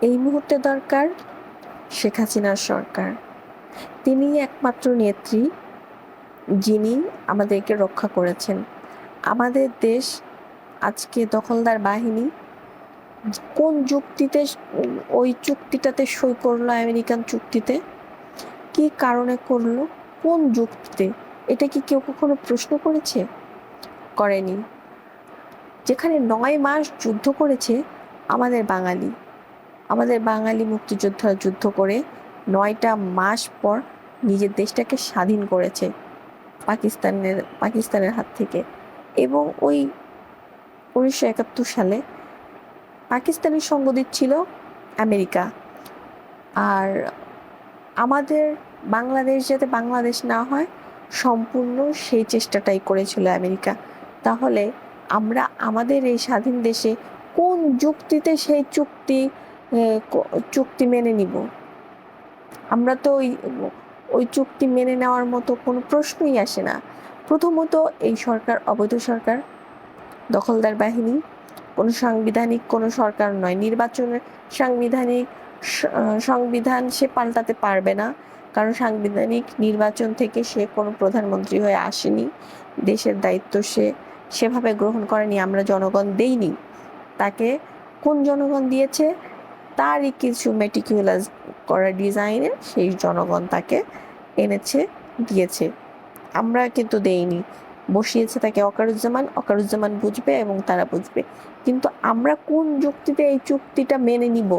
এই মুহূর্তে দরকার শেখ হাসিনার সরকার। তিনি একমাত্র নেত্রী যিনি আমাদেরকে রক্ষা করেছেন। আমাদের দেশ আজকে দখলদার বাহিনী কোন যুক্তিতে, ওই চুক্তিটাতে সই করল, আমেরিকান চুক্তিতে? কি কারণে করল? কোন যুক্তিতে? এটা কি কেউ কখনো প্রশ্ন করেছে? করেনি। যেখানে নয় মাস যুদ্ধ করেছে আমাদের বাঙালি। আমাদের বাঙালি মুক্তিযোদ্ধারা যুদ্ধ করে নয়টা মাস পর নিজের দেশটাকে স্বাধীন করেছে পাকিস্তানের পাকিস্তানের হাত থেকে। এবং ওই উনিশশো একাত্তর সালে পাকিস্তানের সঙ্গ দিচ্ছিল আমেরিকা। আর আমাদের বাংলাদেশ যাতে বাংলাদেশ না হয়, সম্পূর্ণ সেই চেষ্টাটাই করেছিল আমেরিকা। তাহলে আমরা আমাদের এই স্বাধীন দেশে কোন যুক্তিতে সেই চুক্তি চুক্তি মেনে নিব। আমরা তো ওই ওই চুক্তি মেনে নেওয়ার মতো কোনো প্রশ্নই আসে না। প্রথমত এই সরকার অবৈধ সরকার, দখলদার বাহিনী, কোনো সাংবিধানিক, কোনো সরকার নয়। নির্বাচনের সাংবিধানিক সংবিধান সে পাল্টাতে পারবে না। কারণ সাংবিধানিক নির্বাচন থেকে সে কোনো প্রধানমন্ত্রী হয়ে আসেনি। দেশের দায়িত্ব সে সেভাবে গ্রহণ করেনি। আমরা জনগণ দেইনি। তাকে কোন জনগণ দিয়েছে? তারই কিছু মেটিকুলাস করা ডিজাইনে সেই জনগণ তাকে এনেছে, দিয়েছে। আমরা কিন্তু দেইনি। বসিয়েছে তাকে অকারুজ্জামান অকারুজ্জামান বুঝবে এবং তারা বুঝবে। কিন্তু আমরা কোন যুক্তিতে এই চুক্তিটা মেনে নিব?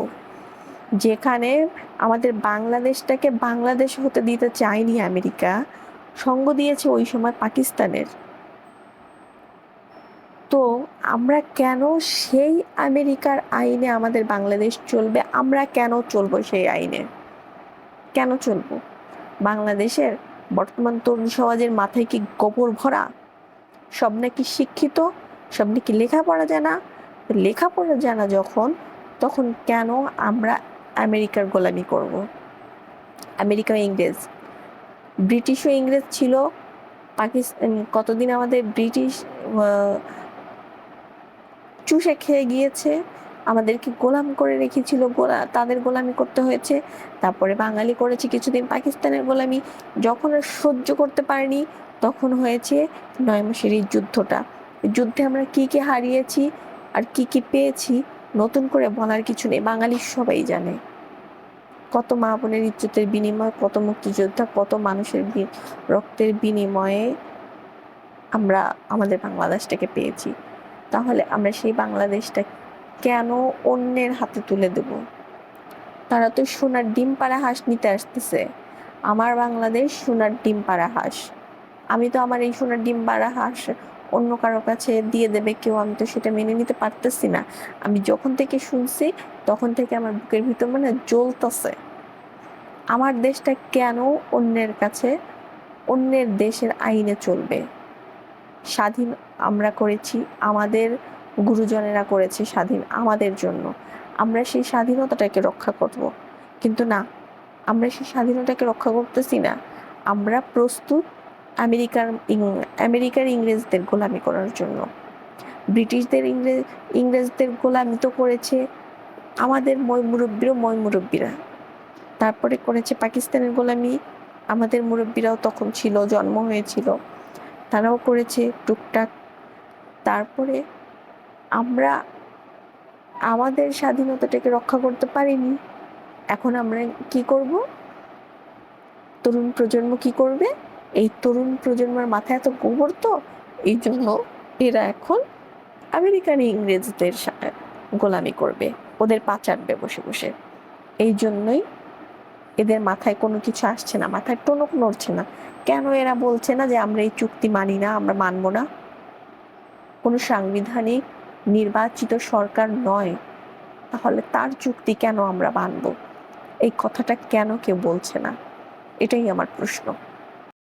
যেখানে আমাদের বাংলাদেশটাকে বাংলাদেশ হতে দিতে চায়নি আমেরিকা, সঙ্গ দিয়েছে ওই সময় পাকিস্তানের। তো আমরা কেন সেই আমেরিকার আইনে আমাদের বাংলাদেশ চলবে? আমরা কেন চলবো সেই আইনে? কেন চলবো? বাংলাদেশের বর্তমান তরুণ সমাজের মাথায় কি গোবর ভরা? সব নাকি শিক্ষিত, সব নাকি লেখাপড়া জানা? লেখাপড়া জানা যখন, তখন কেন আমরা আমেরিকার গোলামি করব? আমেরিকা ইংরেজ। ব্রিটিশও ইংরেজ ছিল। পাকিস্তান, কতদিন আমাদের ব্রিটিশ চুষে খেয়ে গিয়েছে। আমাদেরকে গোলাম করে রেখেছিল, গোলা, তাদের গোলামি করতে হয়েছে। তারপরে বাঙালি করেছে কিছুদিন পাকিস্তানের গোলামি। যখন আর সহ্য করতে পারেনি, তখন হয়েছে নয় মাসের এই যুদ্ধটা। যুদ্ধে আমরা কি কি হারিয়েছি আর কি কি পেয়েছি, নতুন করে বলার কিছু নেই। বাঙালি সবাই জানে। কত মা বোনের ইজ্জতের বিনিময়ে, কত মুক্তিযোদ্ধা, কত মানুষের রক্তের বিনিময়ে আমরা আমাদের বাংলাদেশটাকে পেয়েছি। তাহলে আমরা সেই বাংলাদেশটা কেন অন্যের হাতে তুলে দেব? তারা তো সোনার ডিম পাড়া হাঁস নিতে আসতেছে। আমার বাংলাদেশ সোনার ডিম পাড়া হাঁস। আমি তো আমার এই সোনার ডিম পাড়া হাঁস অন্য কারও কাছে দিয়ে দেবে কেউ, আমি তো সেটা মেনে নিতে পারতেছি না। আমি যখন থেকে শুনছি, তখন থেকে আমার বুকের ভিতর মানে জ্বলতেছে। আমার দেশটা কেন অন্যের কাছে, অন্যের দেশের আইনে চলবে? স্বাধীন করেছি, আমাদের গুরুজনেরা করেছে স্বাধীন আমাদের জন্য। আমরা সেই স্বাধীনতাটাকে রক্ষা করব। কিন্তু না, আমরা সেই স্বাধীনতাকে রক্ষা করতেছি না। আমরা প্রস্তুত আমেরিকার আমেরিকার ইংরেজদের গোলামি করার জন্য। ব্রিটিশদের ইংরেজ ইংরেজদের গোলামি তো করেছে আমাদের মই মুরব্বীরও মই মুরব্বীরা। তারপরে করেছে পাকিস্তানের গোলামি, আমাদের মুরব্বীরাও তখন ছিল, জন্ম হয়েছিল। তারাও করেছে টুকটাক তারপরে আমরা আমাদের স্বাধীনতাটাকে রক্ষা করতে পারিনি। এখন আমরা কি করব? তরুণ প্রজন্ম কি করবে? এই তরুণ প্রজন্মের মাথায় এত গোবর তো? এই জন্য এরা এখন আমেরিকান ইংরেজদের গোলামি করবে, ওদের পাচারবে বসে বসে। এই জন্যই এদের মাথায় কোনো কিছু আসছে না, মাথায় টনক নড়ছে না। কেন এরা বলছে না যে আমরা এই চুক্তি মানি না, আমরা মানব না? কোনো সাংবিধানিক নির্বাচিত সরকার নয়, তাহলে তার চুক্তি কেন আমরা মানব? এই কথাটা কেন কেউ বলছে না? এটাই আমার প্রশ্ন।